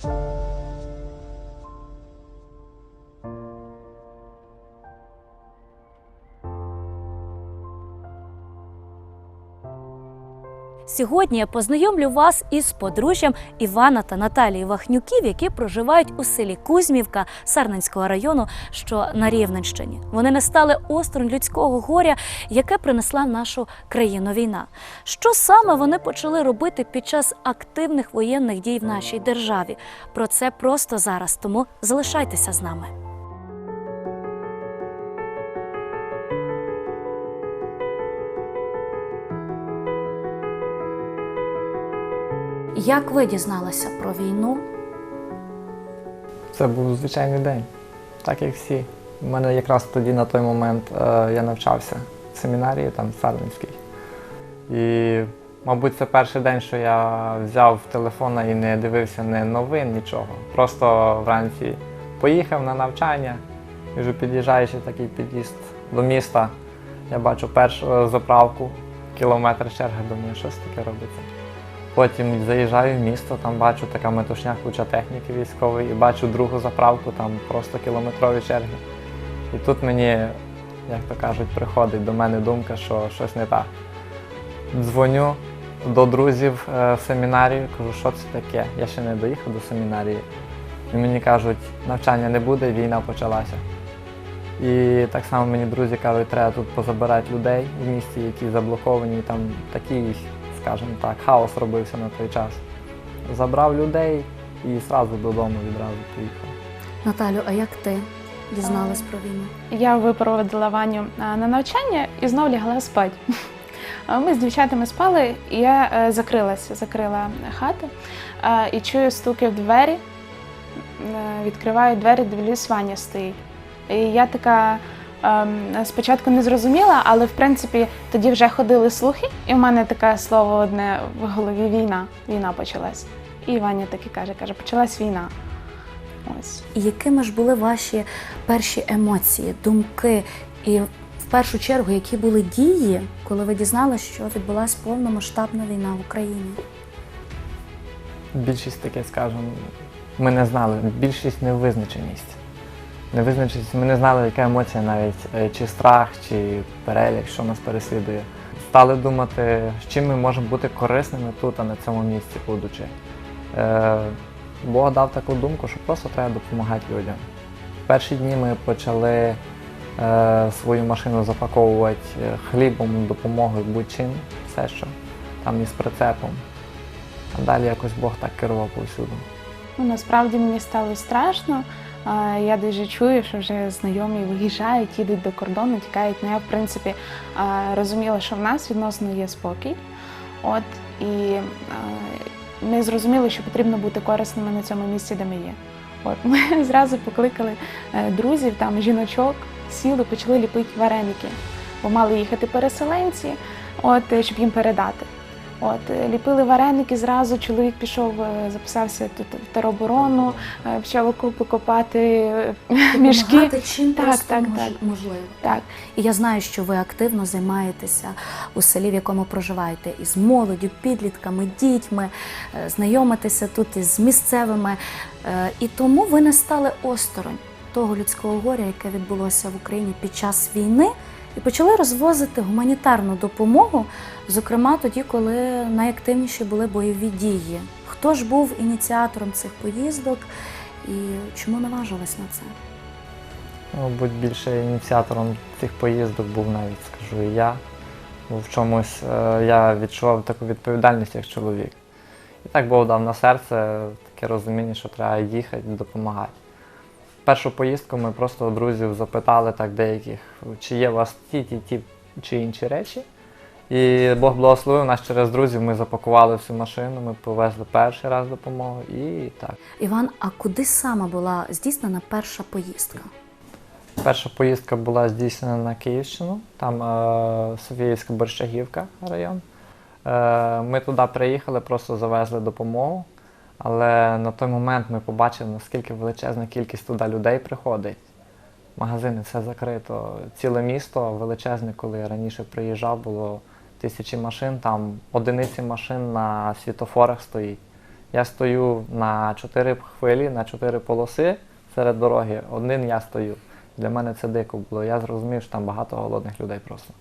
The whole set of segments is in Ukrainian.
Thank you. Сьогодні я познайомлю вас із подружжям Івана та Наталії Вахнюків, які проживають у селі Кузьмівка Сарненського району, що на Рівненщині. Вони не стали осторонь людського горя, яке принесла в нашу країну війна. Що саме вони почали робити під час активних воєнних дій в нашій державі? Про це просто зараз. Тому залишайтеся з нами. Як ви дізналися про війну? Це був звичайний день, так як всі. У мене якраз тоді на той момент е, я навчався в семінарії там в Сарненській. І, мабуть, це перший день, що я взяв телефона і не дивився не новин, нічого. Просто вранці поїхав на навчання, і вже під'їжджаючи такий під'їзд до міста, я бачу першу заправку, кілометр черги, думаю, що таке робиться. Потім заїжджаю в місто, там бачу така метушня, куча техніки військової, і бачу другу заправку, там просто кілометрові черги. І тут мені, як то кажуть, приходить до мене думка, що щось не так. Дзвоню до друзів е, в семінарію, кажу, що це таке. Я ще не доїхав до семінарії. І мені кажуть, навчання не буде, війна почалася. І так само мені друзі кажуть, треба тут позабирати людей в місті, які заблоковані, там такий, скажімо так, хаос робився на той час. Забрав людей і одразу додому відразу поїхав. Наталю, а як ти дізналась про війну? Я випроводила Ваню на навчання і знов лягла спати. Ми з дівчатами спали, і я е, закрилася, закрила хату е, і чую стуки в двері. Е, Відкриваю двері, дивлюсь, Ваня стоїть. І я така спочатку не зрозуміла, але в принципі тоді вже ходили слухи, і в мене таке слово одне в голові війна. Війна почалась. І Ваня таки каже, каже, почалась війна. Ось. І якими ж були ваші перші емоції, думки, і в першу чергу, які були дії, коли ви дізналися, що відбулася повномасштабна війна в Україні? Більшість таке, скажімо, ми не знали. Більшість невизначеність. Невизначеність, ми не знали, яка емоція навіть, е, чи страх, чи переляк, що нас переслідує. Стали думати, з чим ми можемо бути корисними тут, а на цьому місці, будучи. Е, Бог дав таку думку, що просто треба допомагати людям. В перші дні ми почали е, свою машину запаковувати хлібом, допомогою, будь-чим, все що, там із прицепом. А далі якось Бог так керував повсюду. Ну, насправді мені стало страшно. Я дуже чую, що вже знайомі виїжджають, їдуть до кордону, тікають. Ну я в принципі розуміла, що в нас відносно є спокій. От і ми зрозуміли, що потрібно бути корисними на цьому місці, де ми є. От ми зразу покликали е, друзів, там жіночок, сіли, почали ліпити вареники, бо мали їхати переселенці, от е, щоб їм передати. От е, ліпили вареники зразу. Чоловік пішов, е, записався тут в тероборону, е, почав окопи копати мішки. Чим Так, просто так, мож- так. можливо. Так, І я знаю, що ви активно займаєтеся у селі, в якому проживаєте, із молоддю, підлітками, дітьми, знайомитеся тут із місцевими. І тому ви не стали осторонь того людського горя, яке відбулося в Україні під час війни, і почали розвозити гуманітарну допомогу, зокрема тоді, коли найактивніші були бойові дії. Хто ж був ініціатором цих поїздок і чому наважились на це? Мабуть, більше ініціатором цих поїздок був навіть, скажу, і я. Бо в чомусь е, я відчував таку відповідальність як чоловік. І так Бог дав на серце таке розуміння, що треба їхати допомагати. Першу поїздку ми просто у друзів запитали так деяких, чи є у вас ті, ті, ті чи інші речі. І Бог благословив нас через друзів. Ми запакували всю машину, ми повезли перший раз допомогу і так. Іван, а куди саме була здійснена перша поїздка? Перша поїздка була здійснена на Київщину, там е, Софіївська Борщагівка район. Е, ми туди приїхали, просто завезли допомогу. Але на той момент ми побачили, наскільки величезна кількість туди людей приходить. Магазини все закрито. Ціле місто величезне, коли я раніше приїжджав, було тисячі машин, там одиниці машин на світофорах стоїть. Я стою на чотири хвилі, на чотири полоси серед дороги. Один я стою. Для мене це дико було. Я зрозумів, що там багато голодних людей просто.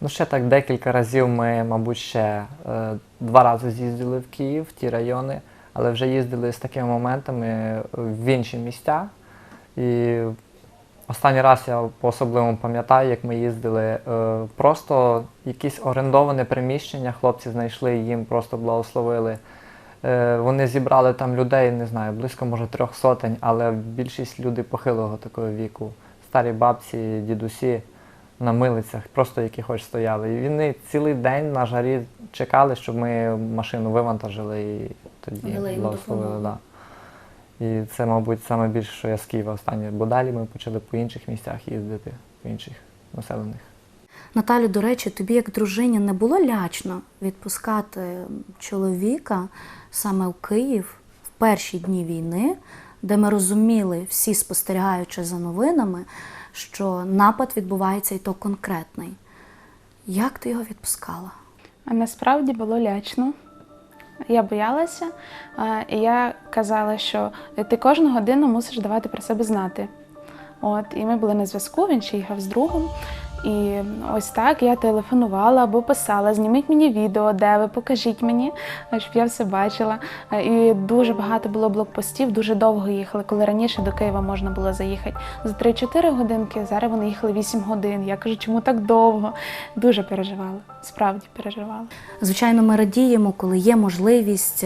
Ну, ще так декілька разів ми, мабуть, ще е, два рази з'їздили в Київ, в ті райони, але вже їздили з такими моментами в інші місця. І останній раз я по-особливому пам'ятаю, як ми їздили, е, просто якесь орендоване приміщення, хлопці знайшли, їм просто благословили. Е, Вони зібрали там людей, не знаю, близько може трьох сотень, але більшість людей похилого такого віку, старі бабці, дідусі на милицях, просто які хоч стояли. І вони цілий день на жарі чекали, щоб ми машину вивантажили і тоді їм благословили. Да. І це, мабуть, саме більше, що я з Києва останнє, бо далі ми почали по інших місцях їздити, по інших населених. Наталю, до речі, тобі як дружині не було лячно відпускати чоловіка саме в Київ в перші дні війни, де ми розуміли, всі спостерігаючи за новинами, що напад відбувається і то конкретний. Як ти його відпускала? А насправді було лячно. Я боялася, і я казала, що ти кожну годину мусиш давати про себе знати. От, і ми були на зв'язку, він ще їхав з другом. І ось так я телефонувала або писала: зніміть мені відео, де ви покажіть мені, щоб я все бачила. І дуже багато було блокпостів, дуже довго їхали, коли раніше до Києва можна було заїхати за 3-4 годинки. Зараз вони їхали 8 годин. Я кажу, чому так довго? Дуже переживала, справді переживала. Звичайно, ми радіємо, коли є можливість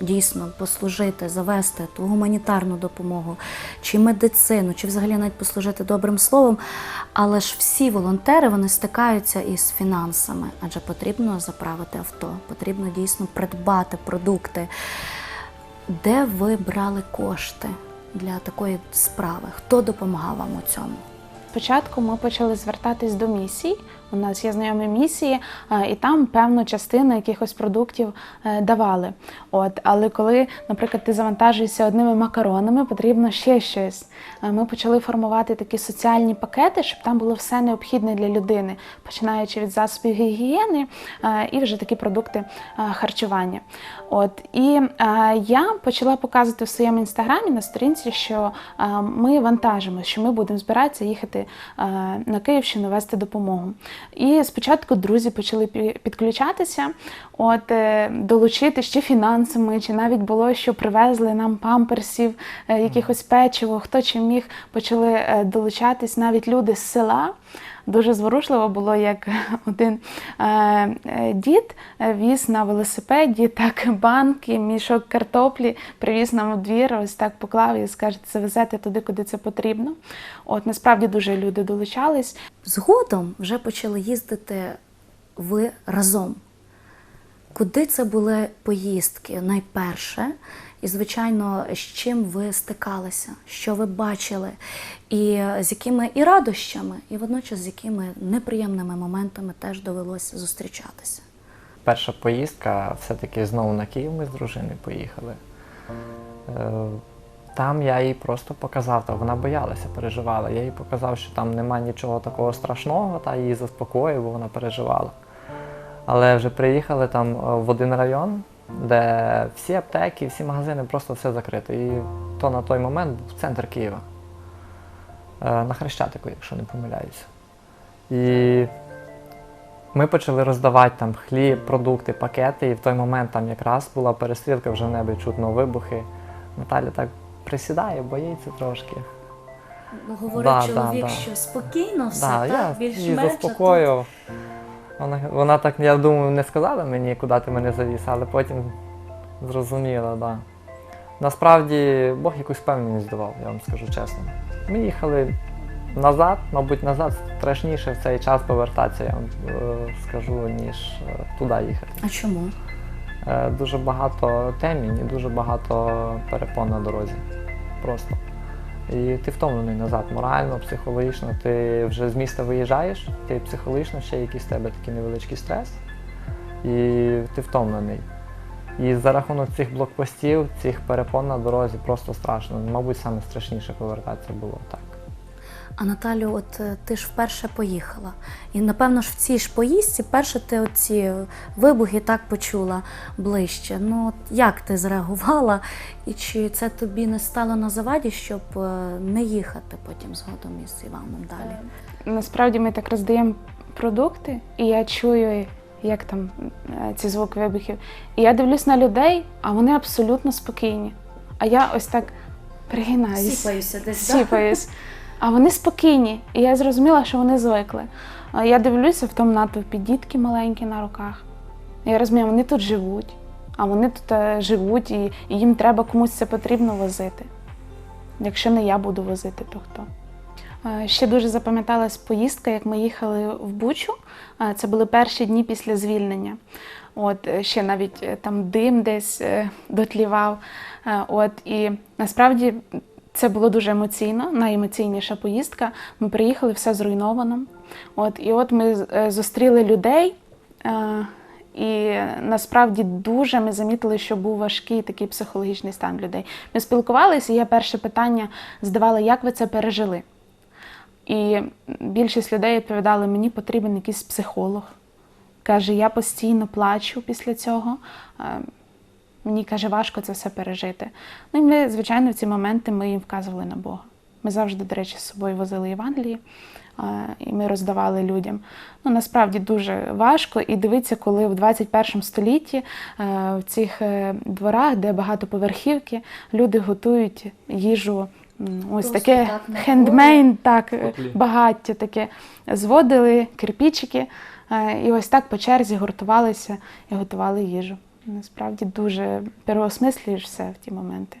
дійсно послужити, завести ту гуманітарну допомогу, чи медицину, чи взагалі навіть послужити добрим словом. Але ж всі волонтери вони стикаються із фінансами, адже потрібно заправити авто, потрібно дійсно придбати продукти. Де ви брали кошти для такої справи? Хто допомагав вам у цьому? Спочатку ми почали звертатись до місій. У нас є знайомі місії, е, і там певну частину якихось продуктів е, давали. От, але коли, наприклад, ти завантажуєшся одними макаронами, потрібно ще щось. Е, Ми почали формувати такі соціальні пакети, щоб там було все необхідне для людини, починаючи від засобів гігієни і вже такі продукти харчування. От і я почала показувати в своєму інстаграмі на сторінці, що ми вантажимо, що ми будемо збиратися їхати е, на Київщину вести допомогу. І спочатку друзі почали підключатися, от е, долучити ще фінансами, чи навіть було, що привезли нам памперсів, е, якихось печиво, хто чи міг, почали долучатись навіть люди з села. Дуже зворушливо було, як один е, е, дід віз на велосипеді так банки, мішок картоплі, привіз нам у двір, ось так поклав і скаже, це везете туди, куди це потрібно. От насправді дуже люди долучались. Згодом вже почали їздити ви разом. Куди це були поїздки найперше? І, звичайно, з чим ви стикалися, що ви бачили, і з якими і радощами, і водночас з якими неприємними моментами теж довелося зустрічатися. Перша поїздка все-таки знову на Київ ми з дружиною поїхали. Е, Там я їй просто показав, та вона боялася, переживала. Я їй показав, що там нема нічого такого страшного, та її заспокоїв, бо вона переживала. Але вже приїхали там е, в один район, де всі аптеки, всі магазини, просто все закрито. І то на той момент був центр Києва. Е, На Хрещатику, якщо не помиляюся. І ми почали роздавати там хліб, продукти, пакети, і в той момент там якраз була перестрілка, вже в небі чутно вибухи. Наталя так присідає, боїться трошки. Говорить Да, чоловік, да. що спокійно все, Да, так, я більш-менш. а тут-. Вона, вона так, я думаю, не сказала мені, куди ти мене завіз, але потім зрозуміла, да. Насправді Бог якусь впевненість давав, я вам скажу чесно. Ми їхали назад, мабуть, назад страшніше в цей час повертатися, я вам е, скажу, ніж е, туди їхати. А чому? Е, дуже багато темінь і дуже багато перепон на дорозі. Просто. І ти втомлений назад морально, психологічно. Ти вже з міста виїжджаєш, ти психологічно ще якийсь тебе такий невеличкий стрес, і ти втомлений. І за рахунок цих блокпостів, цих перепон на дорозі просто страшно. Мабуть, саме страшніше повертатися було так. А Наталю, от е, ти ж вперше поїхала. І напевно ж в цій ж поїздці перше ти оці вибухи так почула ближче. Ну от як ти зреагувала, і чи це тобі не стало на заваді, щоб е, не їхати потім згодом із Іваном далі? Насправді ми так роздаємо продукти, і я чую, як там е, ці звуки вибухів. І я дивлюсь на людей, а вони абсолютно спокійні. А я ось так пригинаюсь. Сіпаюся десь. сіпаюсь. А вони спокійні. І я зрозуміла, що вони звикли. Я дивлюся в тому натовпі дітки маленькі на руках. Я розумію, вони тут живуть, а вони тут е, живуть, і, їм треба комусь це потрібно возити. Якщо не я буду возити, то хто? Е, Ще дуже запам'яталась поїздка, як ми їхали в Бучу. Е, Це були перші дні після звільнення. От ще навіть там дим десь дотлівав. От і насправді це було дуже емоційно, найемоційніша поїздка. Ми приїхали, все зруйновано. От і от ми е, зустріли людей. е, І насправді дуже ми замітили, що був важкий такий психологічний стан людей. Ми спілкувалися, і я перше питання задавала, як ви це пережили. І більшість людей відповідали, мені потрібен якийсь психолог. Каже, я постійно плачу після цього. Мені каже, важко це все пережити. Ну і ми, звичайно, в ці моменти ми їм вказували на Бога. Ми завжди, до речі, з собою возили Євангелії, і ми роздавали людям. Ну, насправді дуже важко. І дивитися, коли в 21 столітті е, в цих е, дворах, де багатоповерхівки, люди готують їжу. Ось Просто таке так, хендмейн, так, Котлі. багаття таке. Зводили кирпічики, е, і ось так по черзі гуртувалися і готували їжу. Насправді дуже переосмислюєш все в ті моменти.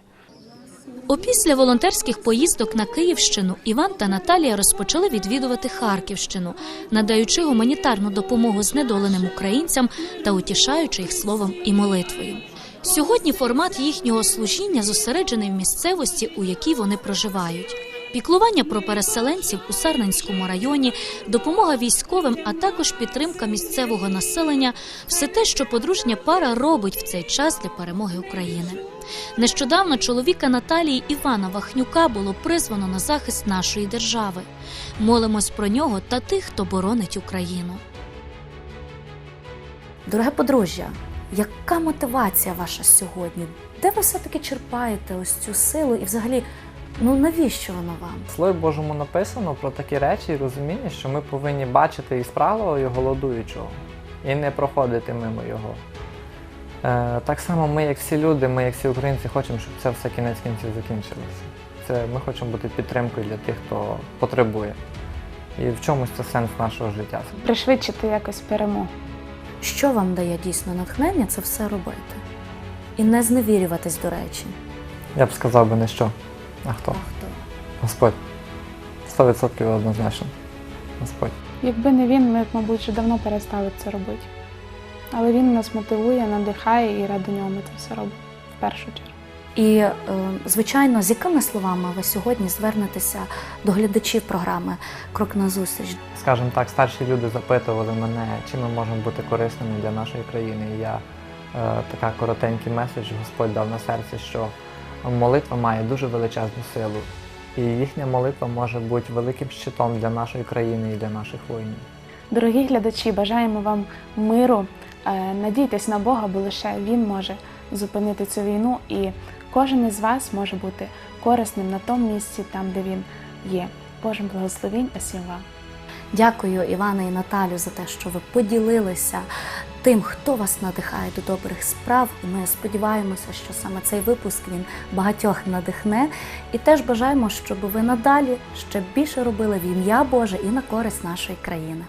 Опісля волонтерських поїздок на Київщину Іван та Наталія розпочали відвідувати Харківщину, надаючи гуманітарну допомогу знедоленим українцям та утішаючи їх словом і молитвою. Сьогодні формат їхнього служіння зосереджений в місцевості, у якій вони проживають. Піклування про переселенців у Сарненському районі, допомога військовим, а також підтримка місцевого населення все те, що подружня пара робить в цей час для перемоги України. Нещодавно чоловіка Наталії Івана Вахнюка було призвано на захист нашої держави. Молимось про нього та тих, хто боронить Україну. Дороге подружжя, яка мотивація ваша сьогодні? Де ви все-таки черпаєте ось цю силу і взагалі, ну навіщо вона вам? В Слові Божому написано про такі речі і розуміння, що ми повинні бачити і спраглого, і голодуючого, і не проходити мимо його. Е, так само ми, як всі люди, ми, як всі українці, хочемо, щоб це все кінець кінців закінчилося. Це ми хочемо бути підтримкою для тих, хто потребує. І в чомусь це сенс нашого життя. Пришвидшити якось перемогу. Що вам дає дійсно натхнення це все робити? І не зневірюватись, до речі. Я б сказав би не що, а хто? А хто? Господь. 100% однозначно. Господь. Якби не він, ми б, мабуть, вже давно перестали це робити. Але він нас мотивує, надихає і ради нього ми це все робимо в першу чергу. І, е, звичайно, з якими словами ви сьогодні звернетеся до глядачів програми Крок на зустріч? Скажімо так, старші люди запитували мене, чим ми можемо бути корисними для нашої країни. І я е, така коротенький меседж Господь дав на серце, що молитва має дуже величезну силу. І їхня молитва може бути великим щитом для нашої країни і для наших воїнів. Дорогі глядачі, бажаємо вам миру. Е, Надійтесь на Бога, бо лише Він може зупинити цю війну, і кожен із вас може бути корисним на тому місці, там, де він є. Божим благословінь усім вам. Дякую, Івана і Наталю, за те, що ви поділилися тим, хто вас надихає до добрих справ. Ми сподіваємося, що саме цей випуск він багатьох надихне. І теж бажаємо, щоб ви надалі ще більше робили в ім'я Боже і на користь нашої країни.